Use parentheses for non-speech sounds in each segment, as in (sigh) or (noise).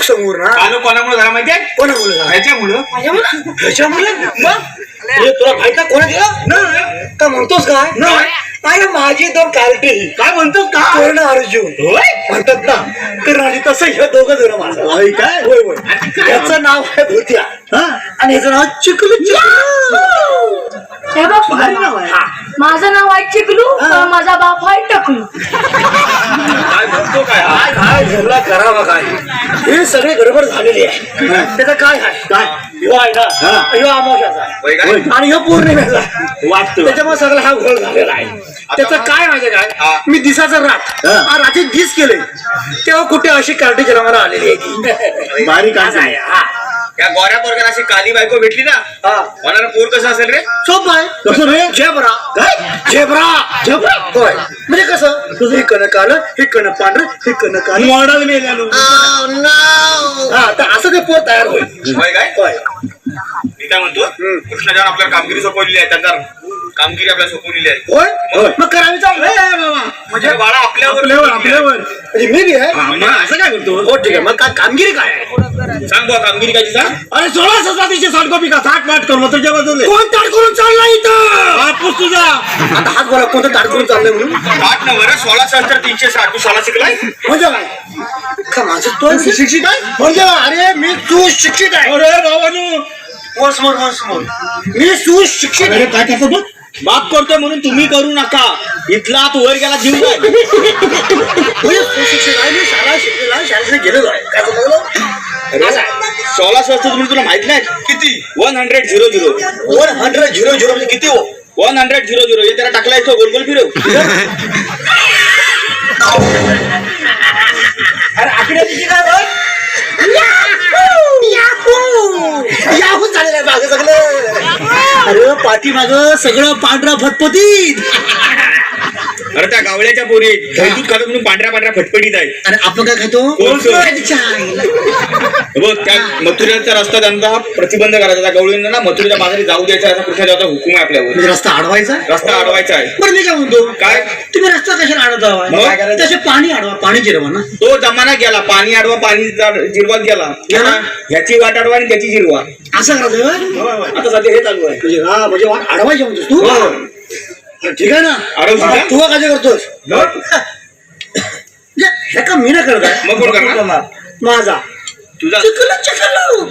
लोक समोर ना. आलो कोणामुळे झाला माहितीये? कोणामुळे झाला? ह्याच्यामुळं. ह्याच्यामुळे? मग हे तुला माहीत ना कोणा दिला नाही. का म्हणतोस काय? नाही. अरे माझी दोन कार्टी. काय म्हणतो का? पूर्ण अर्जुन. होय? म्हणतात ना तर आणि तसं हे दोघं जण माझं. होय काय? होय होय. याचं नाव आहे भूत्या. हा. आणि याचं नाव चिकलू हे बघ सुदामा. माझं नाव आहे चिकलू माझा बाप आहे टकलू. काय म्हणतो काय? हा? काय काय घरला करावा काय? हे सगळे गडबड झालेली आहे. त्याचं काय आहे? काय? ह्यो आहे ना हा. ह्यो अमावस्याचा आहे होय. काय? आणि ह्यो पौर्णिमेचा आहे. वाटतं. त्याच्यामुळे सगळा हा घोळ झालेला आहे. त्याचं काय माहिती हा. काय मी दिसाचं रात. हा. हा, रात्री दिस केले तेव्हा कुठे अशी कार्टी जन्माला आलेली आहे. बारीक आहे, हा. त्या गोऱ्या पोरग्याला अशी काली बायको भेटली ना हा. होणार पोर कसं असेल रे? सोपं आहे. कसं रे? झेब्रा. काय? झेब्रा. झेब्रा. होय. म्हणजे कसं? हे कण कालं हे कण पांढरं हे कण कालं. मॉडल मेल्यालो हा तर असं ते पोर तयार होईल. होय काय? होय. मी काय म्हणतो कृष्णाजान आपल्याला कामगिरी सोपवलेली आहे त्यांचा कामगिरी आपल्याला सोपवलेली आहे. होय. मग करावी चांगलं म्हणजे बाळा आपल्यावर आपल्यावर म्हणजे मी बी आहे. मग असं काय करतो हो ठीक आहे. मग काय कामगिरी काय आहे? सांग बुवा कामगिरी काय सांग अरे सोळा सतराशे साठ कॉपी का? साठ माठ कर तर बाजूला कोण ताड करून चालला इथं? हापूस तुझा. आता हात बोला कोणतं ताड करून चाललंय म्हणून? आठ नंबर सोळा सहस्त्र तीनशे साठ. तू शाळा शिकलाय? म्हणजे काय? का माझं तो शिक्षित आहे? म्हणजे अरे मी सुशिक्षित आहे. अरे बाबानू वन्स मोर वन्स मोर मी सुशिक्षित आहे. काय करतो तू बाप करतोय म्हणून तुम्ही करू नका. इथला तू वर गेला जीव जाईल. मी सुशिक्षित आहे मी शाळा शिकलेला आहे, शाळेत गेलेलो आहे. काय समजलं? असं आहे. सोळा सहस्त्र तुम्ही तुला माहीत नाही? किती? One hundred zero zero. One hundred zero zero म्हणजे किती हो? One hundred zero zero. हे त्याला टाकलाय तो गोल गोल फिरव. अरे आकडे किती काय बघ याहू झालेलं आहे मागं पाठीमाग सगळं पांढरा फटफटीत अरे त्या गावड्याच्या पोरी दूध खातो म्हणून पांढऱ्या पांढऱ्या फटफटीत आहे आणि आपण काय खातो? कोळसं. बघ त्या मथुरेचा रस्ता त्यांचा प्रतिबंध करायचा. त्या गवळींना ना मथुरेच्या बाजारी जाऊ द्यायचा असा कृष्णाचा हुकूम आहे आपल्यावर. म्हणजे रस्ता अडवायचा? रस्ता अडवायचा आहे. बरं मी काय म्हणतो? काय? तुम्ही रस्ता कशाला अडवता? मग? काय करायचं? तसे पाणी अडवा पाणी जिरवा ना. तो जमाना गेला पाणी अडवा पाणी जा- जिरवा गेला. गेला? ह्याची वाट अडवा आणि त्याची जिरवा. असं करायचं? होय? आता सध्या हे चालू आहे. म्हणजे हा म्हणजे वाट अडवायची म्हणतोस तू? हो. हा, ठीक आहे ना? का? तू काय करतोस? मग? म्हणजे हे का मी नाही करत आहे. मग कोण करणार? माझा. तुझा. चिकलो चिकलो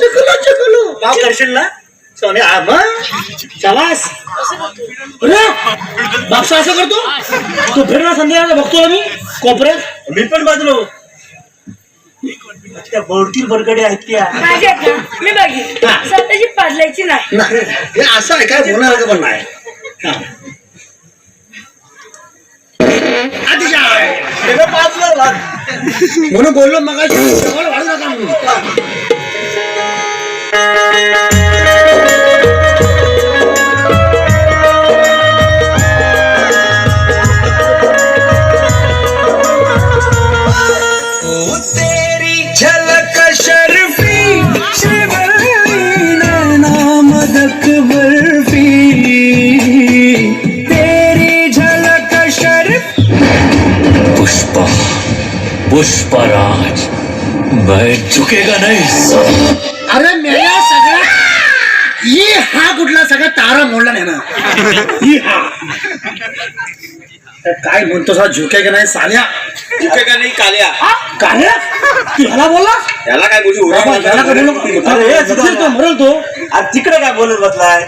चिकलो चिकलो नाव करशील ना? सोने अरे बापसा असं करतो? तू फिरणार बघतो ना मी? कोपऱ्यात? मी पण बाजलो त्या बोडतील बरकडे आहेत त्या माझी आहेत ना मी बघितली हा. स्वतःची पाजलायची नाही. नाही, हे असं आहे काय बोलणार पण नाही. हा. अतिशय. म्हणून बोललो मग वाढू नका म्हणून. पुष्पराज मैं झुकेगा नहीं। अरे मेल्या सगळ्या ये हा कुठला सगळा तारा मोडला नाही ना. ही हा. तर काय म्हणतो हा झुके का नाही साल्या तुझे का नाही काल्या. काल्या? तू ह्याला बोलला याला काय बोलू बाबा, ह्याला का बोलू? अरे, जगतील तो, मरेल तो आणि तिकडे काय बोलत बसलाय?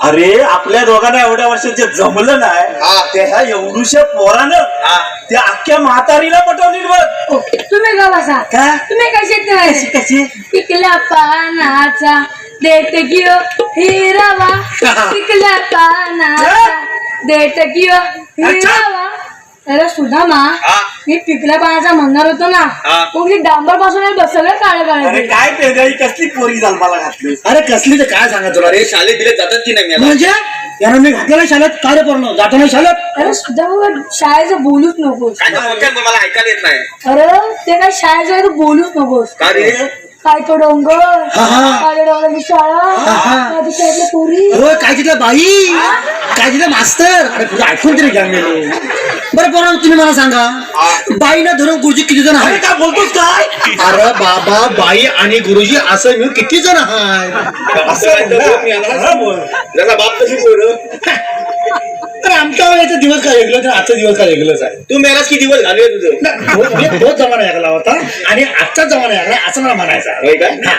अरे आपल्या दोघांना एवढ्या वर्षात जे जमलं नाही हा. ते ह्या एवढूशा पोरानं हा. त्या अख्ख्या म्हातारीला पटवली बघ. तुम्ही का बसा? काय? तुम्ही कसे नाही कशी पिकल्या पानाचा देत कियो हिरावा. पिकल्या पानाचा देत कियो हिरावा. अरे सुधामा हा. मी पिकल्या पानाचा म्हणणार होतो ना. कोणी डांबरपासून सगळं काळ अरे काळ काय ही कसली पोरी जन्माला घातली? अरे कसली तर काय सांगा तुला? रे अरे शाळेत दिले जातात की नाही मी? म्हणजे? यानं मी घातलेला शाळेत कार्य करणं जातो ना शाळेत? अरे सुद्धा बाबा शाळेचं बोलूच नकोस. काय तर बोलताय पण मला ऐकायला येत नाही. अरे ते काय शाळेचं आहे तर बोलूच नकोस. का रे? काय तो डोंगर? हा, हा. काय डोंगराची शाळा शाळेतली पुरी? हो काय तिथलं बाई? काय तिथं मास्तर? अरे तुझं ऐकून तरी घ्या मेलो बरं बरं तुम्ही मला सांगा बाईनं धरून गुरुजी किती जण अरे आहेत काय बोलतोस काय? अरे बाबा बाई आणि गुरुजी असं मिळून किती जण आहेत? असं. जसा बाप तशी पोरं दिवस काय वेगळं तर आजचा दिवस काय वेगळंच आहे? तू मेलास किती दिवस घालूया तुझं? तो- म्हणजे तोच जमाना यागला होता आणि आजचा जमाना यागला असं मला म्हणायचं आहे. होय हा.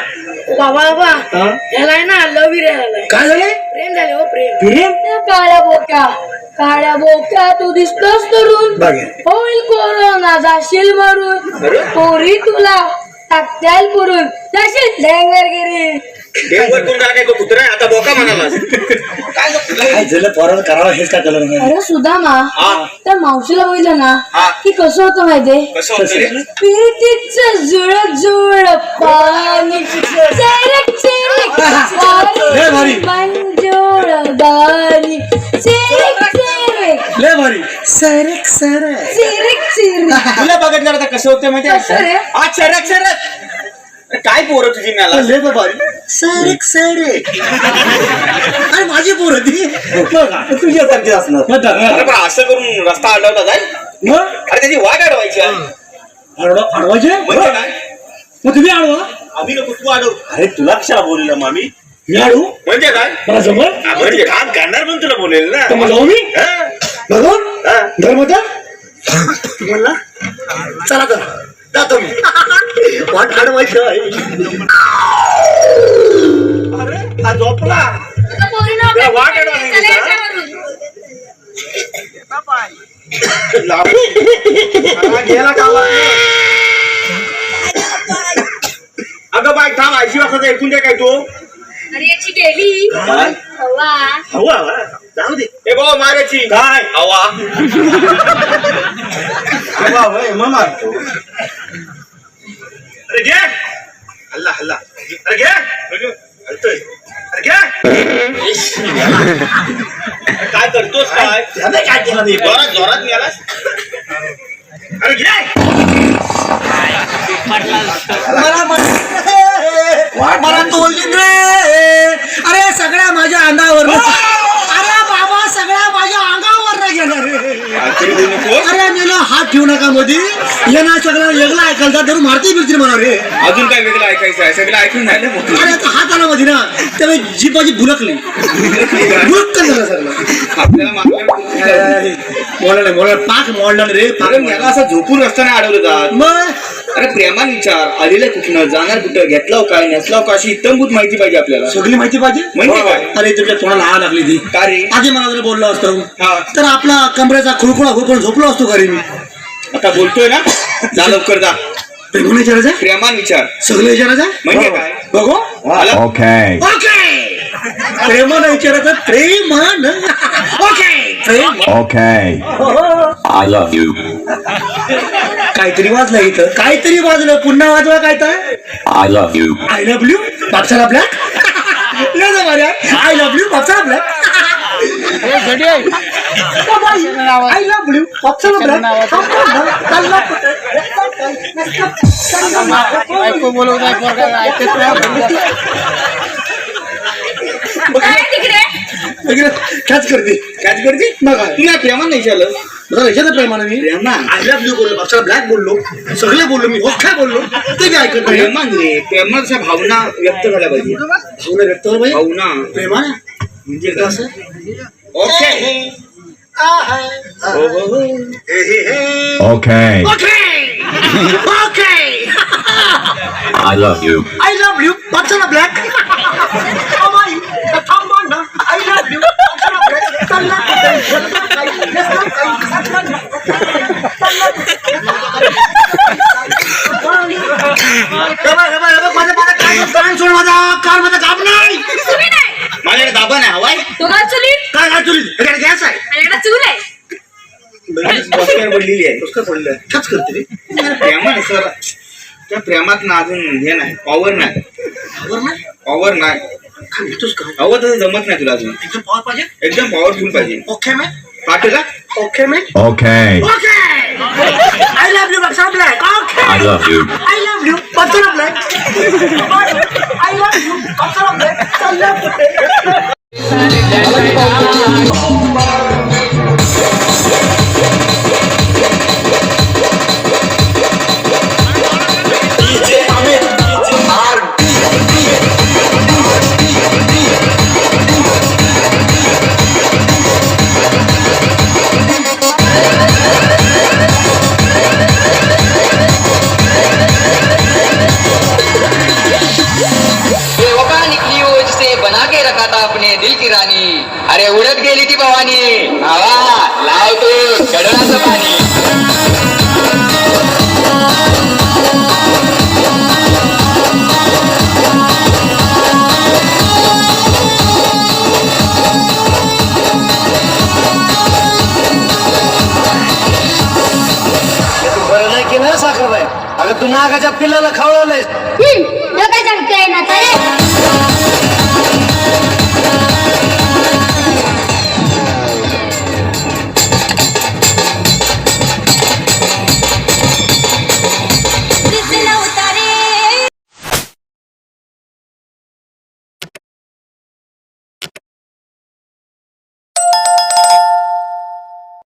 बाबा बाबा हा? आहे ना लव झालाय काय झालंय प्रेम झाले हो प्रेम. काळ्या बोक्या काळ्या बोक्या तू दिसतोस तरुण. बघे. होईल कोरोना जाशील मरून? पोरी तुला टाकत्याल पुरून. जाशील डेंगर गिरी देववर काय कुत्रा? आता बोका म्हणालास काय काय झालं पोराला करावं हेच काय कळलं नाही? अरे सुदामा हा. त्या मावशीला बघितलं ना हा. की कसं होतं माहितीये? कसं होतं रे? पिटीच जुळ जुळ पाणी. चरक चरक लय भारी. मंजूळ गाणी चिरिक चिरिक. लय भारी. सरक सरक चिरिक चिरिक. तुला बघितलं आता कसं होतं माहिती कसं रे? आज शरक शरक काय पोरं तुझी मेला लय भारी सरक सरक. अरे माझी पोर होती बघा तुझ्यासारखी असणार. अरे पण असं करून रस्ता अडवतात आहे मग? अरे त्याची वाट अडवायची आहे. अडवा- अडवायचे म्हणजे काय? मग तुम्ही अडवा आम्ही नको तू अडव अरे तुला कशाला बोललेलं मामी? मी अडवू म्हणजे काय? मला जमल? हा, म्हणजे काम करणार पण तुला बोलेल तर मग ना जाऊ मी हा. हा. म्हणला? चला तर. जातो मी वाट आहे. अरे हा झोपला. वाट? हा, गेला अगं बाय थांब ऐंशी वाजता ऐकून काय तू. अरे याची गेली? हवा हवा. हवा. जाऊ दे. ए बाबा मारायची काय? हवा. हवा मग मारतो. अरे घे. हल्ला हल्ला अरे घे. हलतोय. अरे घे. काय करतोस काय? केलं नाही जोरात जोरात मिळालास अरे घे. मला रे अरे सगळ्या माझ्या अंगावर अरे बाबा सगळ्या माझ्या अंगावर गेला रे तरी बोलू नको अरे मेला हात ठेवू नका मध्ये ये ना सगळं वेगळा ऐकायला धरून मारती बिरती म्हणा रे. अजून काय वेगळं ऐकायचं आहे? सगळं ऐकून झालं मोठं. अरे आता हात आला मध्ये ना त्यावेळी जीप माझी भुलकली भुलक्कन (laughs) झालं सगळं. आपल्याला मारलं मोडला नाही मोडला रे अरे पाक मला असं झोपून रस्त्याने अडवलं जात मग? अरे प्रेमान विचार आलेलं कुठनं जाणार कुठं घेतलं काय नसलं का अशी इतंभूत माहिती पाहिजे आपल्याला. सगळी माहिती पाहिजे? म्हणजे काय? अरे तुझ्या तोंडाला आग लागली ती. का रे? आधी मला जर बोललो असतो. हा. तर आपला कमरेचा खुळखुळा होकून झोपलो असतो घरी मी. आता बोलतोय ना? जा लवकर जा. प्रेमाने विचारायचं? प्रेमान विचार. सगळं विचारायचं? म्हणजे काय? बघू? Okay. ओके प्रेमानं विचारायचं प्रेमान. Okay love you. काहीतरी वाजलं इथं. काहीतरी वाजलं. पुन्हा वाजवा काय तर. I love you. I love you बापसाला black I love you बापसाला ब्लॅक आय लव्ह यू बापसाला काय तिकडे? कॅच करते कॅच करते. बघा तू नाही प्रेमान नाही विचारलं. बघा याच्यात प्रेमानं मी? आय लव्ह यू बोललो बापसाला ब्लॅक बोललो सगळे बोललो मी ओखे बोललो? ते बी ऐकत नाही. प्रेमान रे प्रेमान अशा भावना व्यक्त झाल्या पाहिजे. भावना व्यक्त हो बाई भावना. प्रेमानं म्हणजे कसं ओके. हो हो हो. Okay. Okay. (laughs) I love you. I love you बापसाला black I love you कान सोड माझा कान माझा काम नाही तुम्ही नाही माझ्याकडे दाबा नाही हवाय तो का चुली काय काय तुली ह्याच्यात गॅस आहे आणि याला चूल आहे बसकर पडलेली आहे. नुसतं पडलं खच करते रे. प्रेमान आहे सर. त्या प्रेमात ना अजून हे नाही. पॉवर नाही. पॉवर नाही? काय हवं तसं जमत नाही तुला अजून. एकदम पॉवर पाहिजे? एकदम पॉवरफुल पाहिजे. ओके मॅन पाठवला okay man Okay. Okay I love you boxer black okay I love you. I love you boxer black I love you boxer black बरं नाही